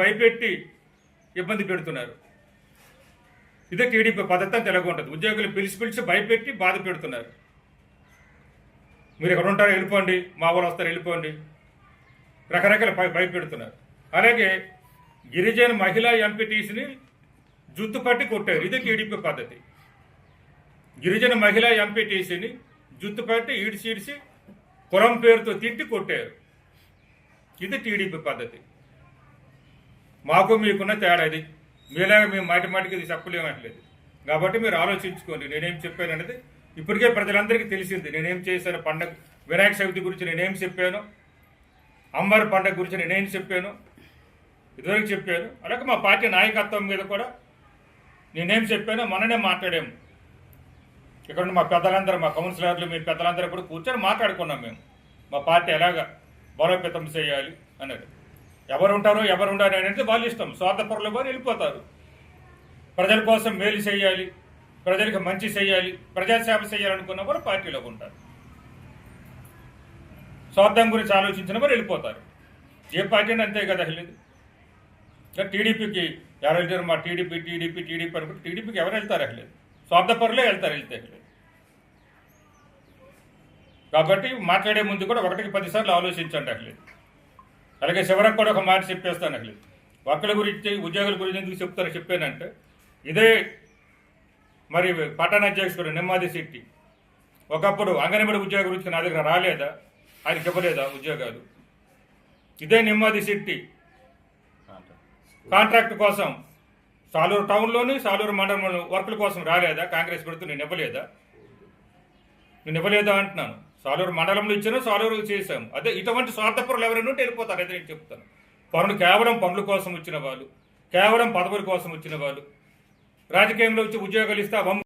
భయపెట్టి ఇబ్బంది పెడుతున్నారు. ఇదే టీడీపీ పద్ధతి అని తెలుగు ఉంటుంది. ఉద్యోగులు పిలిచి పిలిచి భయపెట్టి బాధ పెడుతున్నారు. మీరు ఎక్కడ ఉంటారో వెళ్ళిపోండి మా వాళ్ళు వస్తారు వెళ్ళిపోండి. రకరకాల భయపెడుతున్నారు అలాగే గిరిజన మహిళా ఎంపీటీసీని జుత్తు పట్టి కొట్టారు. ఇది టీడీపీ పద్ధతి. గిరిజన మహిళా ఎంపీటీసీని జుత్తు పట్టి ఈడిసి ఈడిసి కులం పేరుతో తిట్టి కొట్టారు. ఇది టీడీపీ పద్ధతి. మాకు మీకున్న తేడా ఇది. మీలాగా మేము మాటి మాటికి ఇది చెప్పలేమట్లేదు కాబట్టి మీరు ఆలోచించుకోండి. నేనేం చెప్పాను అనేది ఇప్పటికే ప్రజలందరికీ తెలిసింది. నేనేం చేశాను? పండగ వినాయక చవితి గురించి నేనేం చెప్పాను? అమ్మవారి పండగ గురించి నేనేం చెప్పాను? ఇదివరకు చెప్పాను. అలాగే మా పార్టీ నాయకత్వం మీద కూడా నేనేం చెప్పానో మననే మాట్లాడాము. ఇక్కడ మా పెద్దలందరూ మా కౌన్సిలర్లు మీ పెద్దలందరూ కూడా కూర్చొని మాట్లాడుకున్నాం మేము. మా పార్టీ ఎలాగా బలోపేతం చేయాలి అన్నది. ఎవరు ఉంటారో ఎవరు ఉండాలి అనేది వాళ్ళు ఇష్టం స్వార్థపరులు వారు వెళ్ళిపోతారు. ప్రజల కోసం మేలు చేయాలి ప్రజలకు మంచి చేయాలి ప్రజాసేవ చేయాలనుకున్న వారు పార్టీలో ఉంటారు. స్వార్థం గురించి ఆలోచించిన వారు వెళ్ళిపోతారు. ఏ పార్టీ అని అంతే కదా వెళ్ళేది? టీడీపీకి ఎవరు వెళ్తారు? మా టీడీపీ టీడీపీ టీడీపీ అనుకుంటే టీడీపీకి ఎవరు వెళ్తారు వెళ్ళలేదు స్వార్థపరులే వెళ్తారు వెళ్తే కాబట్టి మాట్లాడే ముందు కూడా ఒకటికి పదిసార్లు ఆలోచించండి అట్లేదు అలాగే చివరకు కూడా ఒక మాట చెప్పేస్తాను అసలు. ఒక్కల గురించి ఉద్యోగుల గురించి ఎందుకు చెప్తారో చెప్పానంటే ఇదే మరి పట్టణ అధ్యక్షుడు నిమ్మాది శెట్టి. ఒకప్పుడు అంగన్వాడి ఉద్యోగ గురించి నా దగ్గర రాలేదా? ఆయనకి ఇవ్వలేదా ఉద్యోగాలు? ఇదే నిమ్మాది శెట్టి. కాంట్రాక్ట్ కోసం సాలూరు టౌన్లోని సాలూరు మండలంలో వర్కుల కోసం రాలేదా? కాంగ్రెస్ పెడుతూ నేను ఇవ్వలేదా? నేను ఇవ్వలేదా అంటున్నాను. సాలూరు మండలంలో ఇచ్చాను సాలూరు చేశాం అదే ఇటువంటి స్వార్థపరులు ఎవరైనా ఉంటే వెళ్ళిపోతారు అదే నేను చెప్తాను. పనులు కేవలం పనుల కోసం వచ్చిన వాళ్ళు కేవలం పదవుల కోసం వచ్చిన వాళ్ళు రాజకీయంలో వచ్చి ఉద్యోగాలు ఇస్తే